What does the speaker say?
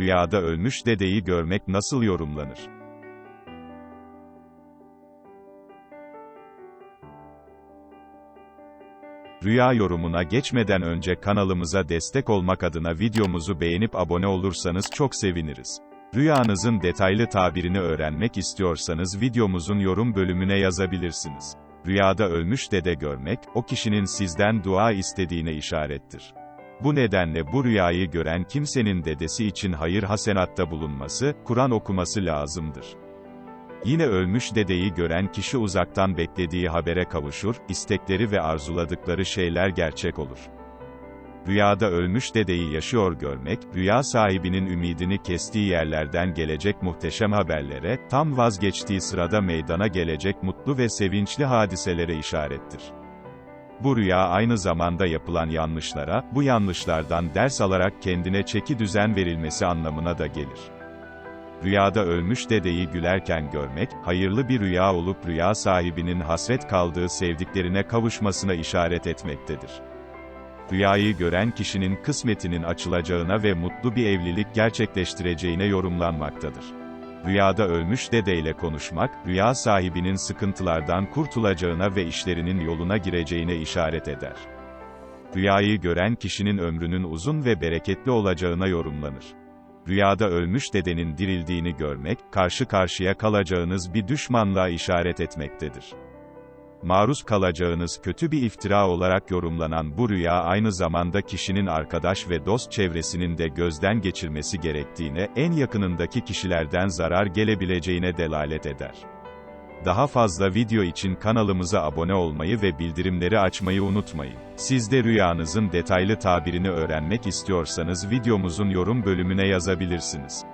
Rüyada ölmüş dedeyi görmek nasıl yorumlanır? Rüya yorumuna geçmeden önce kanalımıza destek olmak adına videomuzu beğenip abone olursanız çok seviniriz. Rüyanızın detaylı tabirini öğrenmek istiyorsanız videomuzun yorum bölümüne yazabilirsiniz. Rüyada ölmüş dede görmek, o kişinin sizden dua istediğine işarettir. Bu nedenle bu rüyayı gören kimsenin dedesi için hayır hasenatta bulunması, Kur'an okuması lazımdır. Yine ölmüş dedeyi gören kişi uzaktan beklediği habere kavuşur, istekleri ve arzuladıkları şeyler gerçek olur. Rüyada ölmüş dedeyi yaşıyor görmek, rüya sahibinin ümidini kestiği yerlerden gelecek muhteşem haberlere, tam vazgeçtiği sırada meydana gelecek mutlu ve sevinçli hadiselere işarettir. Bu rüya aynı zamanda yapılan yanlışlara, bu yanlışlardan ders alarak kendine çeki düzen verilmesi anlamına da gelir. Rüyada ölmüş dedeyi gülerken görmek, hayırlı bir rüya olup rüya sahibinin hasret kaldığı sevdiklerine kavuşmasına işaret etmektedir. Rüyayı gören kişinin kısmetinin açılacağına ve mutlu bir evlilik gerçekleştireceğine yorumlanmaktadır. Rüyada ölmüş dedeyle konuşmak, rüya sahibinin sıkıntılardan kurtulacağına ve işlerinin yoluna gireceğine işaret eder. Rüyayı gören kişinin ömrünün uzun ve bereketli olacağına yorumlanır. Rüyada ölmüş dedenin dirildiğini görmek, karşı karşıya kalacağınız bir düşmanlığa işaret etmektedir. Maruz kalacağınız kötü bir iftira olarak yorumlanan bu rüya aynı zamanda kişinin arkadaş ve dost çevresinin de gözden geçirmesi gerektiğine, en yakınındaki kişilerden zarar gelebileceğine delalet eder. Daha fazla video için kanalımıza abone olmayı ve bildirimleri açmayı unutmayın. Siz de rüyanızın detaylı tabirini öğrenmek istiyorsanız videomuzun yorum bölümüne yazabilirsiniz.